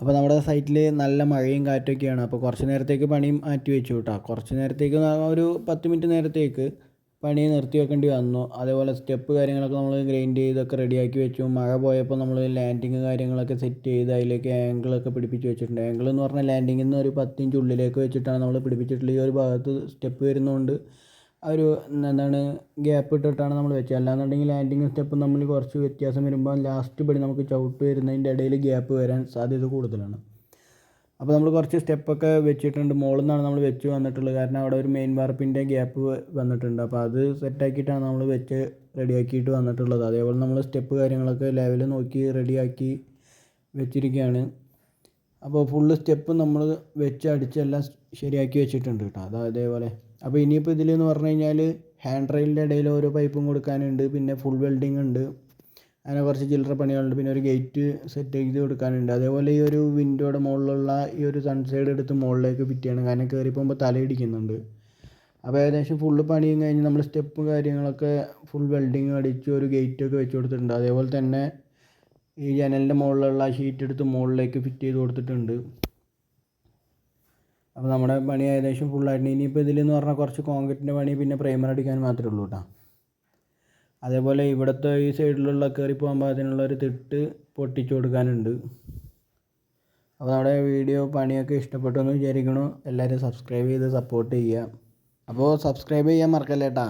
അപ്പോൾ നമ്മുടെ സൈറ്റിൽ നല്ല മഴയും കാറ്റൊക്കെയാണ്. അപ്പോൾ കുറച്ച് നേരത്തേക്ക് പണി മാറ്റി വെച്ചു കേട്ടോ കുറച്ച് നേരത്തേക്ക് ഒരു പത്ത് മിനിറ്റ് നേരത്തേക്ക് പണി നിർത്തി വെക്കേണ്ടി വന്നു. അതേപോലെ സ്റ്റെപ്പ് കാര്യങ്ങളൊക്കെ നമ്മൾ ഗ്രൈൻഡ് ചെയ്തൊക്കെ റെഡിയാക്കി വെച്ചു. മഴ പോയപ്പോൾ നമ്മൾ ലാൻഡിങ് കാര്യങ്ങളൊക്കെ സെറ്റ് ചെയ്ത് അതിലേക്ക് ആംഗിളൊക്കെ പിടിപ്പിച്ച് വെച്ചിട്ടുണ്ട്. ആംഗിൾ എന്ന് പറഞ്ഞാൽ ലാൻഡിങ്ങിൽ നിന്ന് ഒരു പത്തിഞ്ച് ഉള്ളിലേക്ക് വെച്ചിട്ടാണ് നമ്മൾ പിടിപ്പിച്ചിട്ടുള്ളത് ഈ ഒരു ഭാഗത്ത് സ്റ്റെപ്പ് വരുന്നതുകൊണ്ട് ഒരു എന്താണ് ഗ്യാപ്പ് ഇട്ടിട്ടാണ് നമ്മൾ വെച്ചത്. അല്ലാന്നുണ്ടെങ്കിൽ ലാൻഡിങ് സ്റ്റെപ്പ് തമ്മിൽ കുറച്ച് വ്യത്യാസം വരുമ്പോൾ ലാസ്റ്റ് പടി നമുക്ക് ചവിട്ട് വരുന്നതിന്റെ ഇടയിൽ ഗ്യാപ്പ് വരാൻ സാധ്യത കൂടുതലാണ്. അപ്പോൾ നമ്മൾ കുറച്ച് സ്റ്റെപ്പൊക്കെ വെച്ചിട്ടുണ്ട്. മുകളിൽ നിന്നാണ് നമ്മൾ വെച്ച് വന്നിട്ടുള്ളത്. കാരണം അവിടെ ഒരു മെയിൻ വാർപ്പിന്റെ ഗ്യാപ്പ് വന്നിട്ടുണ്ട്. അപ്പോൾ അത് സെറ്റാക്കിയിട്ടാണ് നമ്മൾ വെച്ച് റെഡിയാക്കിയിട്ട് വന്നിട്ടുള്ളത്. അതേപോലെ നമ്മൾ സ്റ്റെപ്പ് കാര്യങ്ങളൊക്കെ ലെവൽ നോക്കി റെഡിയാക്കി വെച്ചിരിക്കുകയാണ്. അപ്പോൾ ഫുള്ള് സ്റ്റെപ്പ് നമ്മൾ വെച്ച് അടിച്ചെല്ലാം ശരിയാക്കി വെച്ചിട്ടുണ്ട് കേട്ടോ. അതാ അതേപോലെ അപ്പോൾ ഇനിയിപ്പോൾ ഇതിലെന്ന് പറഞ്ഞു കഴിഞ്ഞാൽ ഹാൻഡ് റെയിലിന്റെ ഇടയിൽ ഓരോ പൈപ്പും കൊടുക്കാനുണ്ട്. പിന്നെ ഫുൾ വെൽഡിംഗ് ഉണ്ട്. അങ്ങനെ കുറച്ച് ചില്ലറ പണികളുണ്ട്. പിന്നെ ഒരു ഗേറ്റ് സെറ്റ് ചെയ്ത് കൊടുക്കാനുണ്ട്. അതേപോലെ ഈ ഒരു വിൻഡോയുടെ മുകളിലുള്ള ഈ ഒരു സൺസൈഡ് എടുത്ത് മുകളിലേക്ക് ഫിറ്റ് ചെയ്യണം. കാരണം കയറി പോകുമ്പോൾ തലയിടിക്കുന്നുണ്ട് അപ്പോൾ ഏകദേശം ഫുള്ള് പണിയും കഴിഞ്ഞ് നമ്മൾ സ്റ്റെപ്പും കാര്യങ്ങളൊക്കെ ഫുൾ വെൽഡിങ് അടിച്ച് ഒരു ഗേറ്റൊക്കെ വെച്ച് കൊടുത്തിട്ടുണ്ട്. അതേപോലെ തന്നെ ഈ ജനലിന്റെ മുകളിലുള്ള ഷീറ്റ് എടുത്ത് മുകളിലേക്ക് ഫിറ്റ് ചെയ്ത് കൊടുത്തിട്ടുണ്ട്. അപ്പോൾ നമ്മുടെ പണി ഏകദേശം ഫുള്ളായിട്ടുണ്ട് ഇനിയിപ്പോൾ ഇതിലെന്ന് പറഞ്ഞാൽ കുറച്ച് കോൺക്രീറ്റിന്റെ പണി പിന്നെ പ്രൈമർ അടിക്കാൻ മാത്രമേ ഉള്ളൂ കേട്ടോ അതേപോലെ ഇവിടുത്തെ ഈ സൈഡിലുള്ള കയറി പോകുമ്പോൾ അതിനുള്ള ഒരു തിട്ട് പൊട്ടിച്ചു കൊടുക്കാനുണ്ട്. അപ്പോൾ നമ്മുടെ വീഡിയോ പണിയൊക്കെ ഇഷ്ടപ്പെട്ടു എന്ന് വിചാരിക്കണു എല്ലാവരും സബ്സ്ക്രൈബ് ചെയ്ത് സപ്പോർട്ട് ചെയ്യുക. അപ്പോൾ സബ്സ്ക്രൈബ് ചെയ്യാൻ മറക്കല്ലേ കേട്ടാ